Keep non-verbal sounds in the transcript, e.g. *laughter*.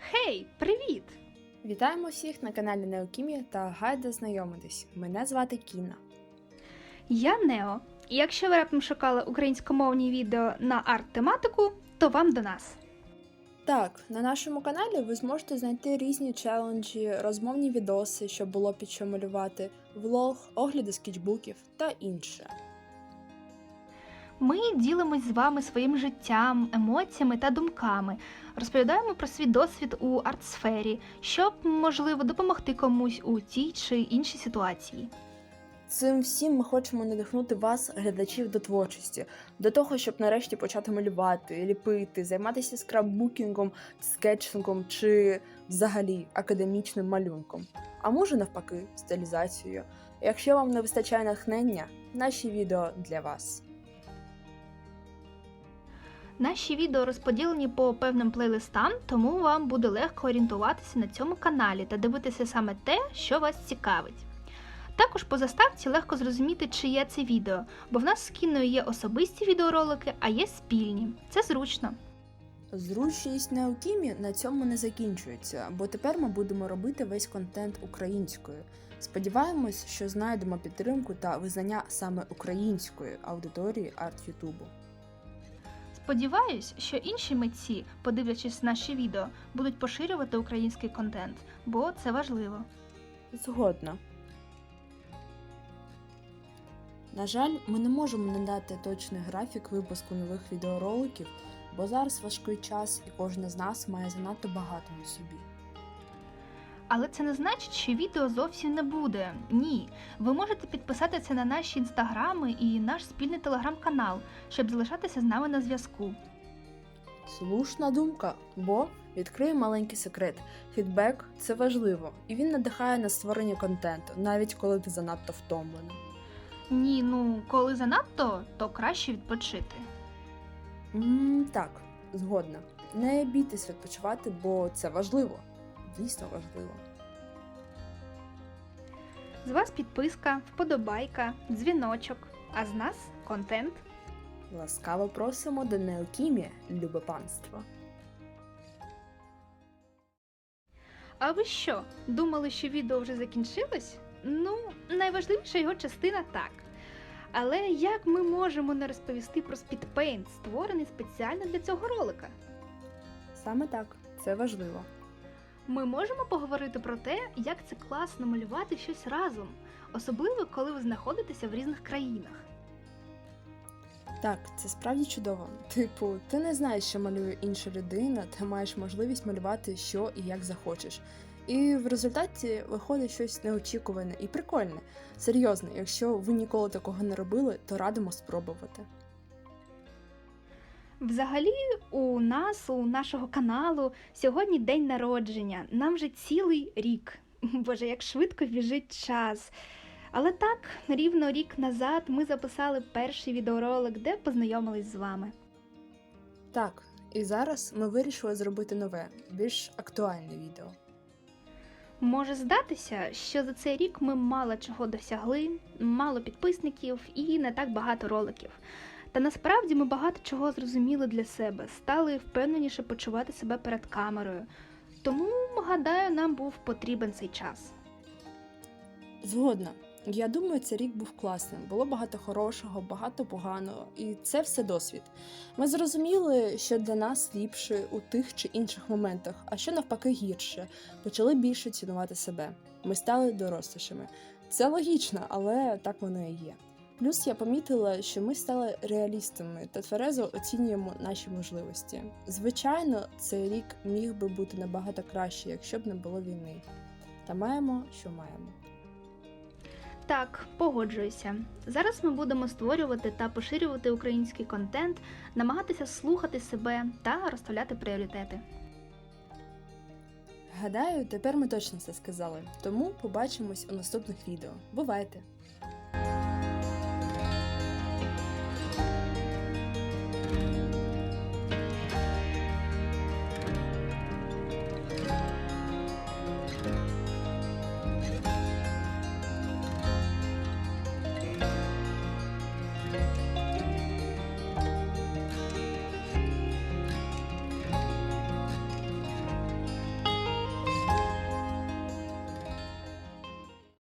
Хей, привіт! Вітаємо всіх на каналі Неокімія та Гайда знайомитись. Мене звати Кіна. Я Нео. І якщо ви раптом шукали українськомовні відео на арт-тематику, то вам до нас. Так, на нашому каналі ви зможете знайти різні челенджі, розмовні відоси, щоб було під що малювати, влог, огляди скетчбуків та інше. Ми ділимось з вами своїм життям, емоціями та думками, розповідаємо про свій досвід у арт-сфері, щоб, можливо, допомогти комусь у тій чи іншій ситуації. Цим всім ми хочемо надихнути вас, глядачів, до творчості, до того, щоб нарешті почати малювати, ліпити, займатися скраббукінгом, скетчингом чи взагалі академічним малюнком. А може навпаки, стилізацією. Якщо вам не вистачає натхнення, наші відео для вас. Наші відео розподілені по певним плейлистам, тому вам буде легко орієнтуватися на цьому каналі та дивитися саме те, що вас цікавить. Також по заставці легко зрозуміти, чиє це відео, бо в нас з кіною є особисті відеоролики, а є спільні. Це зручно. Зручність неокімі на цьому не закінчується, бо тепер ми будемо робити весь контент українською. Сподіваємось, що знайдемо підтримку та визнання саме української аудиторії арт Ютубу. Сподіваюсь, що інші митці, подивлячись наші відео, будуть поширювати український контент, бо це важливо. Згодна. На жаль, ми не можемо надати точний графік випуску нових відеороликів, бо зараз важкий час і кожен з нас має занадто багато на собі. Але це не значить, що відео зовсім не буде. Ні. Ви можете підписатися на наші інстаграми і наш спільний телеграм-канал, щоб залишатися з нами на зв'язку. Слушна думка, бо відкрию маленький секрет. Фідбек це важливо, і він надихає на створення контенту, навіть коли ти занадто втомлений. Ні, ну коли занадто, то краще відпочити. м так, згодна. Не бійтесь відпочивати, бо це важливо. Дійсно важливо. З вас підписка, вподобайка, дзвіночок, а з нас контент. Ласкаво просимо до Неокімія, любе панство. А ви що, думали, що відео вже закінчилось? Ну, найважливіша його частина так. Але як ми можемо не розповісти про спідпейнт, створений спеціально для цього ролика? Саме так, це важливо. Ми можемо поговорити про те, як це класно малювати щось разом, особливо коли ви знаходитеся в різних країнах. Так, це справді чудово. Типу, ти не знаєш, що малює інша людина, та маєш можливість малювати що і як захочеш. І в результаті виходить щось неочікуване і прикольне. Серйозно, якщо ви ніколи такого не робили, то радимо спробувати. Взагалі, у нас, у нашого каналу, сьогодні день народження. Нам вже цілий рік. *laughs* Боже, як швидко біжить час. Але так, рівно рік назад ми записали перший відеоролик, де познайомились з вами. Так, і зараз ми вирішили зробити нове, більш актуальне відео. Може здатися, що за цей рік ми мало чого досягли, мало підписників і не так багато роликів. Та насправді ми багато чого зрозуміли для себе, стали впевненіше почувати себе перед камерою. Тому, гадаю, нам був потрібен цей час. Згодна. Я думаю, цей рік був класним. Було багато хорошого, багато поганого, і це все досвід. Ми зрозуміли, що для нас ліпше у тих чи інших моментах, а що навпаки гірше. Почали більше цінувати себе. Ми стали дорослішими. Це логічно, але так воно і є. Плюс я помітила, що ми стали реалістами та тверезо оцінюємо наші можливості. Звичайно, цей рік міг би бути набагато краще, якщо б не було війни. Та маємо, що маємо. Так, погоджуюся. Зараз ми будемо створювати та поширювати український контент, намагатися слухати себе та розставляти пріоритети. Гадаю, тепер ми точно все сказали, тому побачимось у наступних відео. Бувайте!